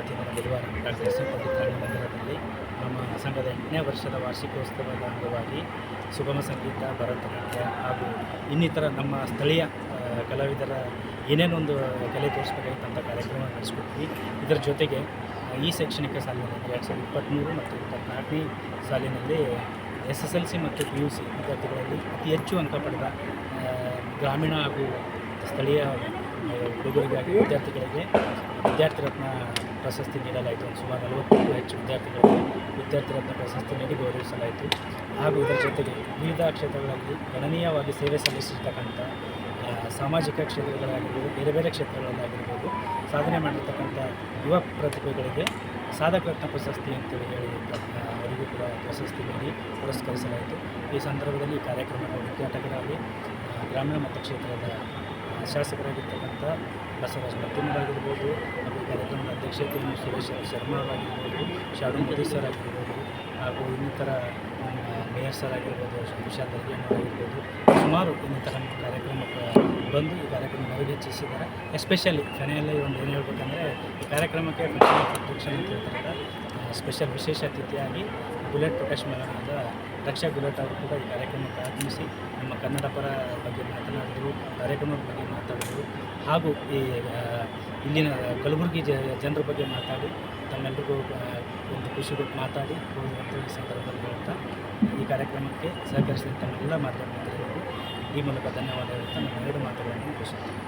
ವತಿಯಿಂದ ಡಾಕ್ಟರ್ ಮಂದಿರದಲ್ಲಿ ನಮ್ಮ ಸಂಘದ ಎಂಟನೇ ವರ್ಷದ ವಾರ್ಷಿಕೋತ್ಸವದ ಅಂಗವಾಗಿ ಸುಗಮ ಸಂಗೀತ, ಭರತನಾಟ್ಯ ಹಾಗೂ ಇನ್ನಿತರ ನಮ್ಮ ಸ್ಥಳೀಯ ಕಲಾವಿದರ ಏನೇನೊಂದು ಕಲೆ ತೋರಿಸ್ಬೇಕಾಗಿತ್ತಂಥ ಕಾರ್ಯಕ್ರಮ ನಡೆಸ್ಕೊಡ್ತೀವಿ ಇದರ ಜೊತೆಗೆ ಈ ಶೈಕ್ಷಣಿಕ ಸಾಲಿನಲ್ಲಿ ಎರಡು ಸಾವಿರದ ಇಪ್ಪತ್ತ್ಮೂರು ಮತ್ತು ಇಪ್ಪತ್ತ್ನಾಲ್ಕನೇ ಸಾಲಿನಲ್ಲಿ ಎಸ್ ಎಸ್ ಎಲ್ ಸಿ ಮತ್ತು ಪಿ ಯು ಸಿ ವಿದ್ಯಾರ್ಥಿಗಳಲ್ಲಿ ಅತಿ ಹೆಚ್ಚು ಅಂಕ ಪಡೆದ ಗ್ರಾಮೀಣ ಹಾಗೂ ಸ್ಥಳೀಯ ಹುಡುಗರಿಗಾಗಿ ವಿದ್ಯಾರ್ಥಿಗಳಿಗೆ ವಿದ್ಯಾರ್ಥಿ ರತ್ನ ಪ್ರಶಸ್ತಿ ನೀಡಲಾಯಿತು. ಸುಮಾರು ನಲವತ್ತಕ್ಕೂ ಹೆಚ್ಚು ವಿದ್ಯಾರ್ಥಿಗಳಿಗೆ ವಿದ್ಯಾರ್ಥಿ ರತ್ನ ಪ್ರಶಸ್ತಿ ನೀಡಿ ಗೌರವಿಸಲಾಯಿತು. ಹಾಗೂ ಇದರ ಜೊತೆಗೆ ವಿವಿಧ ಕ್ಷೇತ್ರಗಳಲ್ಲಿ ಗಣನೀಯವಾಗಿ ಸೇವೆ ಸಲ್ಲಿಸಿರ್ತಕ್ಕಂಥ ಸಾಮಾಜಿಕ ಕ್ಷೇತ್ರಗಳಾಗಿರ್ಬೋದು ಬೇರೆ ಬೇರೆ ಕ್ಷೇತ್ರಗಳಲ್ಲಾಗಿರ್ಬೋದು ಸಾಧನೆ ಮಾಡಿರ್ತಕ್ಕಂಥ ಯುವ ಪ್ರತಿಭೆಗಳಿಗೆ ಸಾಧಕ ರತ್ನ ಪ್ರಶಸ್ತಿ ಅಂತೇಳಿ ಹೇಳಿ ಅವರಿಗೂ ಕೂಡ ಪ್ರಶಸ್ತಿ ನೀಡಿ ಪುರಸ್ಕರಿಸಲಾಯಿತು. ಈ ಸಂದರ್ಭದಲ್ಲಿ ಈ ಕಾರ್ಯಕ್ರಮದ ಉದ್ಘಾಟಕರಾಗಿ ಗ್ರಾಮೀಣ ಮತ್ತು ಆ, ಶಾಸಕರಾಗಿರ್ತಕ್ಕಂಥ ಬಸವರಾಜ್ ಮತ್ತಿಮರಾಗಿರ್ಬೋದು ಹಾಗೂ ಕಾರ್ಯಕ್ರಮದ ಅಧ್ಯಕ್ಷತೆಯನ್ನು ಸುರೇಶ್ ಶರ್ಮಾ ಅವರಾಗಿರ್ಬೋದು ಶಾಡು ಮೋದಿ ಸರ್ ಆಗಿರ್ಬೋದು, ಹಾಗೂ ಇನ್ನಿತರ ಮೇಯರ್ ಸರ್ ಆಗಿರ್ಬೋದು ವಿಶಾಲ್ ಆಗಿರ್ಬೋದು, ಸುಮಾರು ಇನ್ನಿತರ ಕಾರ್ಯಕ್ರಮಕ್ಕೆ ಬಂದು ಈ ಕಾರ್ಯಕ್ರಮ ನೆರವೇರಿಸಿದ್ದಾರೆ ಎಸ್ಪೆಷಲಿ ಕೊನೆಯಲ್ಲಿ ಒಂದು ಏನು ಹೇಳ್ಬೇಕಂದ್ರೆ, ಈ ಕಾರ್ಯಕ್ರಮಕ್ಕೆ ಅಧ್ಯಕ್ಷ ಅಂತ ಹೇಳ್ತಾರಲ್ಲ ಸ್ಪೆಷಲ್ ವಿಶೇಷ ಅತಿಥಿಯಾಗಿ ಬುಲೆಟ್ ಪ್ರಕಾಶ್ ಮೇಳನದ ರಕ್ಷಾ ಗುಲಾಟ್ ಅವರು ಕೂಡ ಈ ಕಾರ್ಯಕ್ರಮಕ್ಕೆ ಆಗಮಿಸಿ ನಮ್ಮ ಕನ್ನಡ ಪರ ಬಗ್ಗೆ ಮಾತನಾಡಿದರು, ಕಾರ್ಯಕ್ರಮದ ಬಗ್ಗೆ ಮಾತಾಡಿದರು. ಹಾಗೂ ಈ ಇಲ್ಲಿನ ಕಲಬುರಗಿ ಜನರ ಬಗ್ಗೆ ಮಾತಾಡಿ ತಮ್ಮೆಲ್ಲರಿಗೂ ಒಂದು ಖುಷಿ ಕೊಟ್ಟು ಮಾತಾಡಿ ಹೋಗುವಂಥ ಈ ಸಂದರ್ಭದಲ್ಲಿ ಹೇಳ್ತಾ ಈ ಕಾರ್ಯಕ್ರಮಕ್ಕೆ ಸಹಕರಿಸಿದ ತಮ್ಮೆಲ್ಲ ಮಾಧ್ಯಮ ಈ ಮೂಲಕ ಧನ್ಯವಾದ ಹೇಳ್ತಾ ನಾನು ಎರಡು ಮಾತುಗಳನ್ನು ಮುಗಿಸುತ್ತೇನೆ.